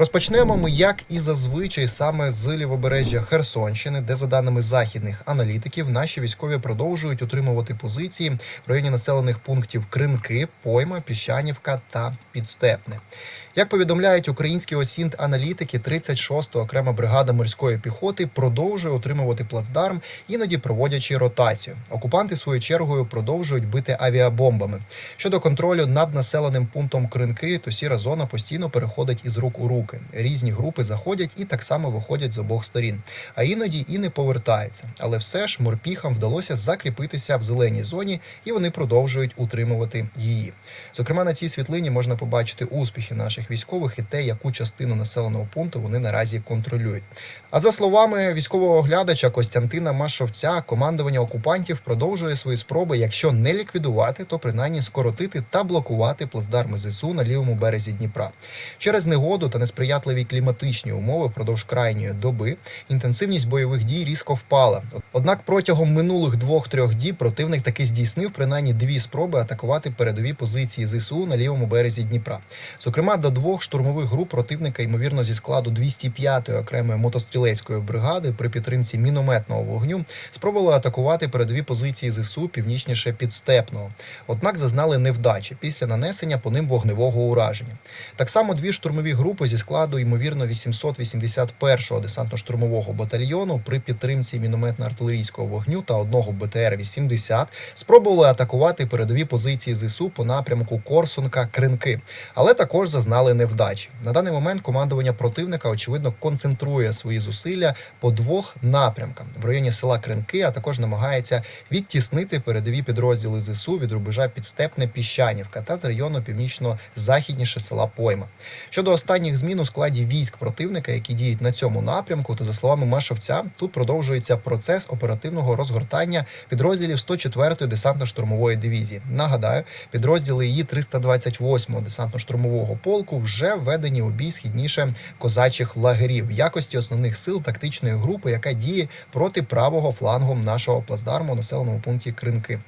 Розпочнемо ми, як і зазвичай, саме з лівобережжя Херсонщини, де, за даними західних аналітиків, наші військові продовжують утримувати позиції в районі населених пунктів Кринки, Пойма, Піщанівка та Підстепне. Як повідомляють українські осінт аналітики, 36-та окрема бригада морської піхоти продовжує утримувати плацдарм, іноді проводячи ротацію. Окупанти своєю чергою продовжують бити авіабомбами. Щодо контролю над населеним пунктом Кринки, то сіра зона постійно переходить із рук у руки. Різні групи заходять і так само виходять з обох сторін, а іноді і не повертаються. Але все ж морпіхам вдалося закріпитися в зеленій зоні, і вони продовжують утримувати її. Зокрема, на цій світлині можна побачити успіхи наших військових і те, яку частину населеного пункту вони наразі контролюють. А за словами військового оглядача Костянтина Машовця, командування окупантів продовжує свої спроби, якщо не ліквідувати, то принаймні скоротити та блокувати плацдарми ЗСУ на лівому березі Дніпра. Через негоду та несприятливі кліматичні умови впродовж крайньої доби інтенсивність бойових дій різко впала. Однак протягом минулих двох-трьох діб противник таки здійснив принаймні дві спроби атакувати передові позиції ЗСУ на лівому березі Дніпра. Зокрема, до двох штурмових груп противника, ймовірно, зі складу 205-ї окремої мотострілецької бригади при підтримці мінометного вогню спробували атакувати передові позиції ЗСУ північніше підстепного. Однак зазнали невдачі після нанесення по ним вогневого ураження. Так само дві штурмові групи зі складу, ймовірно, 881-го десантно-штурмового батальйону при підтримці мінометно-артилерійського вогню та одного БТР-80 спробували атакувати передові позиції ЗСУ по напрямку Корсунка Кринки, але також зазнали невдачі. На даний момент командування противника очевидно концентрує свої зусилля по двох напрямкам в районі села Кринки, а також намагається відтіснити передові підрозділи ЗСУ від рубежа підстепне Піщанівка та з району північно-західніше села Пойма. Щодо останніх змін у складі військ противника, які діють на цьому напрямку, то за словами Машовця, тут продовжується процес оперативного розгортання підрозділів 104-ї десантно-штурмової дивізії. Нагадаю, підрозділи її 328-го десантно-штурмового полку вже введені у бій східніше козачих лагерів в якості основних сил тактичної групи, яка діє проти правого флангу нашого плацдарму населеному пункті Кринки.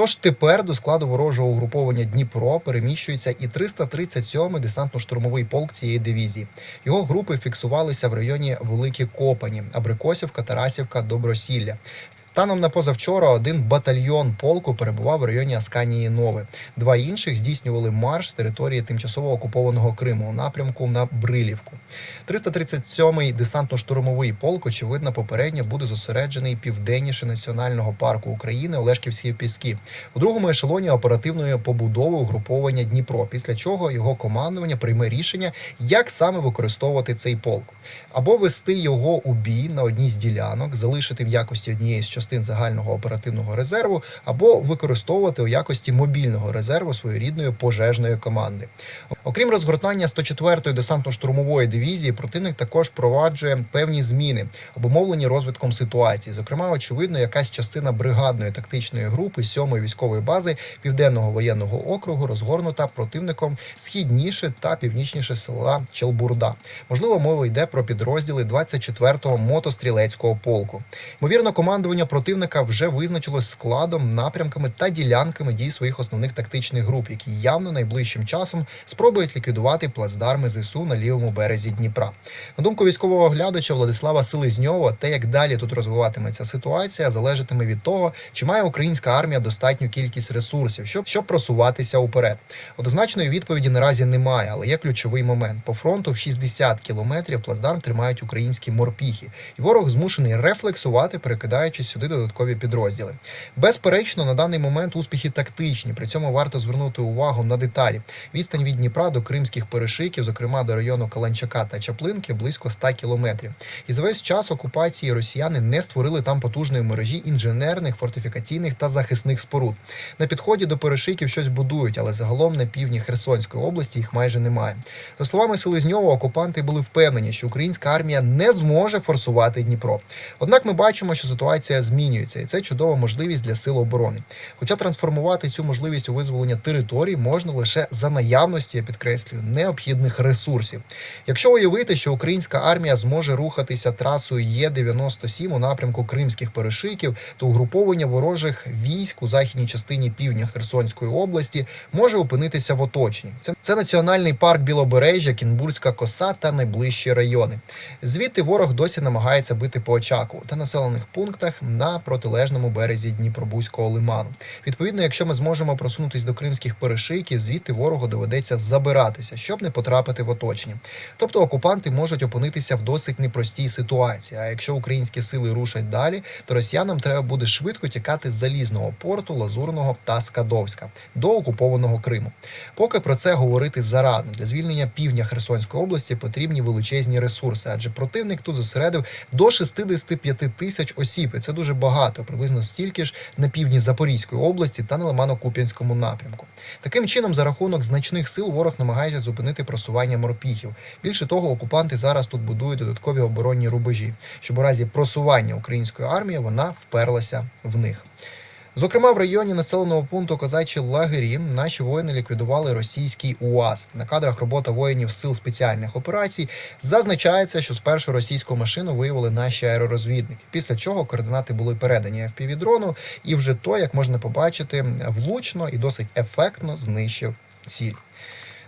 Тож тепер до складу ворожого угруповання Дніпро переміщується і 337-й десантно-штурмовий полк цієї дивізії. Його групи фіксувалися в районі Великі Копані, Абрикосівка, Тарасівка, Добросілля. Станом на позавчора один батальйон полку перебував в районі Асканії Нови. Два інших здійснювали марш з території тимчасово окупованого Криму у напрямку на Брилівку. 337-й десантно-штурмовий полк, очевидно, попередньо буде зосереджений південніше національного парку України Олешківські Піски у другому ешелоні оперативної побудови угруповання Дніпро. Після чого його командування прийме рішення, як саме використовувати цей полк, або вести його у бій на одній з ділянок, залишити в якості однієї з частин загального оперативного резерву, або використовувати у якості мобільного резерву своєрідної пожежної команди. Окрім розгортання 104-ї десантно-штурмової дивізії, противник також проваджує певні зміни, обумовлені розвитком ситуації. Зокрема, очевидно, якась частина бригадної тактичної групи 7-ї військової бази південного воєнного округу розгорнута противником східніше та північніше села Челбурда. Можливо, мова йде про підрозділи 24-го мотострілецького полку. Ймовірно, командування противника вже визначилось складом, напрямками та ділянками дій своїх основних тактичних груп, які явно найближчим часом спробують ліквідувати плацдарми ЗСУ на лівому березі Дніпра. На думку військового оглядача Владислава Селезньова, те, як далі тут розвиватиметься ситуація, залежатиме від того, чи має українська армія достатню кількість ресурсів, щоб, щоб просуватися уперед. Однозначної відповіді наразі немає, але є ключовий момент. По фронту в 60 кілометрів плацдарм тримають українські морпіхи, і ворог змушений рефлексувати, перекидаючи сюди додаткові підрозділи. Безперечно, на даний момент успіхи тактичні. При цьому варто звернути увагу на деталі. Відстань від Дніпра до кримських перешиків, зокрема до району Каланчака та Чаплинки, близько 100 кілометрів. І за весь час окупації росіяни не створили там потужної мережі інженерних, фортифікаційних та захисних споруд. На підході до перешиків щось будують, але загалом на півдні Херсонської області їх майже немає. За словами Селезньова, окупанти були впевнені, що українська армія не зможе форсувати Дніпро. Однак ми бачимо, що ситуація змінюється, і це чудова можливість для сил оборони. Хоча трансформувати цю можливість у визволення територій можна лише за наявності, я підкреслюю, необхідних ресурсів. Якщо уявити, що українська армія зможе рухатися трасою Є-97 у напрямку кримських перешиків, то угруповання ворожих військ у західній частині півдня Херсонської області може опинитися в оточенні. Це, це національний парк Білобережжя, Кінбурзька коса та найближчі райони. Звідти ворог досі намагається бити по Очакову та населених пунктах на протилежному березі Дніпробузького лиману. Відповідно, якщо ми зможемо просунутись до кримських перешийків, звідти ворогу доведеться забиратися, щоб не потрапити в оточення. Тобто окупанти можуть опинитися в досить непростій ситуації. А якщо українські сили рушать далі, то росіянам треба буде швидко тікати з залізного порту, Лазурного та Скадовська до окупованого Криму. Поки про це говорити зарано для звільнення півдня Херсонської області потрібні величезні ресурси, адже противник тут зосередив до 65 тисяч осіб. І це дуже багато, приблизно стільки ж на півдні Запорізької області та на Лимано-Куп'янському напрямку. Таким чином, за рахунок значних сил, ворог намагається зупинити просування морпіхів. Більше того, окупанти зараз тут будують додаткові оборонні рубежі, щоб у разі просування української армії вона вперлася в них. Зокрема, в районі населеного пункту Козачі лагері наші воїни ліквідували російський УАЗ. На кадрах робота воїнів сил спеціальних операцій зазначається, що спершу російську машину виявили наші аеророзвідники. Після чого координати були передані fpv дрону і вже то, як можна побачити, влучно і досить ефектно знищив ціль.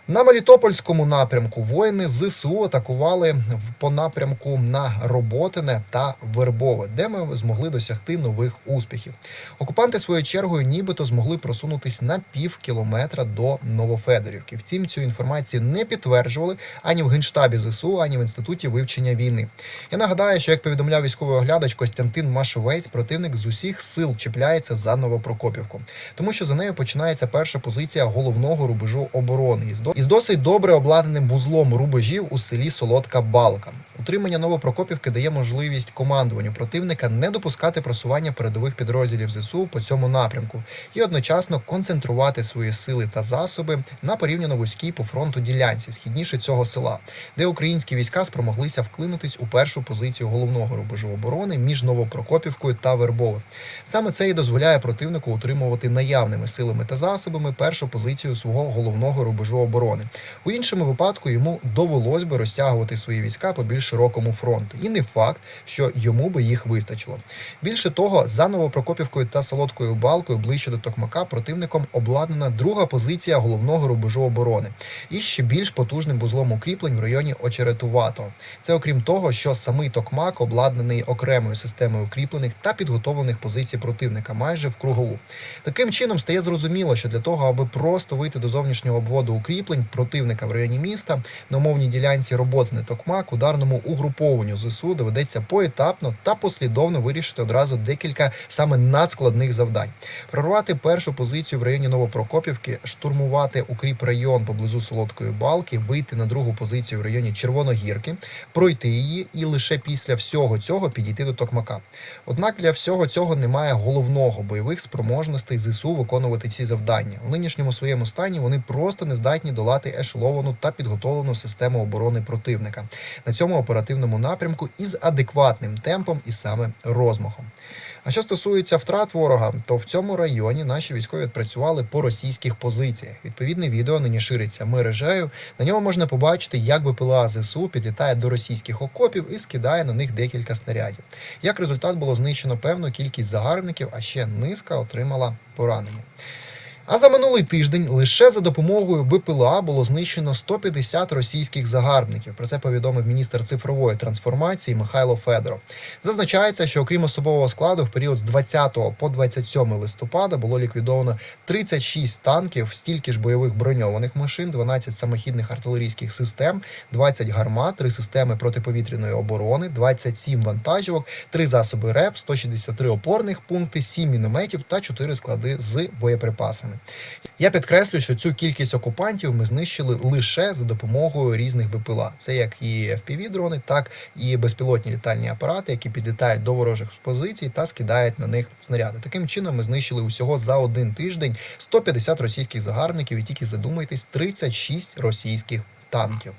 На Мелітопольському напрямку воїни ЗСУ атакували по напрямку на Роботине та Вербове, де ми змогли досягти нових успіхів. Окупанти своєю чергою нібито змогли просунутись на пів кілометра до Новофедорівки. Втім, цю інформацію не підтверджували ані в генштабі ЗСУ, ані в інституті вивчення війни. Я нагадаю, що як повідомляв військовий оглядач Костянтин Машовець, противник з усіх сил чіпляється за Новопрокопівку, тому що за нею починається перша позиція головного рубежу оборони до- із досить добре обладнаним вузлом рубежів у селі Солодка Балка. Утримання Новопрокопівки дає можливість командуванню противника не допускати просування передових підрозділів ЗСУ по цьому напрямку і одночасно концентрувати свої сили та засоби на порівняно вузькій по фронту ділянці східніше цього села, де українські війська спромоглися вклинутись у першу позицію головного рубежу оборони між Новопрокопівкою та Вербовим. Саме це і дозволяє противнику утримувати наявними силами та засобами першу позицію свого головного рубежу оборони. У іншому випадку йому довелось би розтягувати свої війська по більш широкому фронту, і не факт, що йому би їх вистачило. Більше того, за Новопрокопівкою та Солодкою Балкою ближче до Токмака противником обладнана друга позиція головного рубежу оборони і ще більш потужним вузлом укріплень в районі Очеретуватого. Це окрім того, що самий Токмак обладнаний окремою системою укріплених та підготовлених позицій противника майже в кругову. Таким чином стає зрозуміло, що для того, аби просто вийти до зовнішнього обводу укріплень противника в районі міста, на умовній ділянці роботи не Токмак, ударному угрупованню ЗСУ доведеться поетапно та послідовно вирішити одразу декілька саме надскладних завдань: прорвати першу позицію в районі Новопрокопівки, штурмувати укріп район поблизу Солодкої балки, вийти на другу позицію в районі Червоногірки, пройти її і лише після всього цього підійти до Токмака. Однак для всього цього немає головного бойових спроможностей ЗСУ виконувати ці завдання. У нинішньому своєму стані вони просто не здатні долати ешеловану та підготовлену систему оборони противника на цьому оперативному напрямку із адекватним темпом і саме розмахом. А що стосується втрат ворога, то в цьому районі наші військові відпрацювали по російських позиціях. Відповідне відео нині шириться мережею. На ньому можна побачити, як БПЛА ЗСУ підлітає до російських окопів і скидає на них декілька снарядів. Як результат було знищено певну кількість загарбників, а ще низка отримала поранення. А за минулий тиждень лише за допомогою БПЛА було знищено 150 російських загарбників. Про це повідомив міністр цифрової трансформації Михайло Федоров. Зазначається, що окрім особового складу, в період з 20 по 27 листопада було ліквідовано 36 танків, стільки ж бойових броньованих машин, 12 самохідних артилерійських систем, 20 гармат, 3 системи протиповітряної оборони, 27 вантажівок, 3 засоби РЕП, 163 опорних пункти, 7 мінометів та 4 склади з боєприпасами. Я підкреслю, що цю кількість окупантів ми знищили лише за допомогою різних БПЛА. Це як і fpv дрони, так і безпілотні літальні апарати, які підлітають до ворожих позицій та скидають на них снаряди. Таким чином ми знищили усього за один тиждень 150 російських загарбників і тільки задумайтесь 36 російських танків.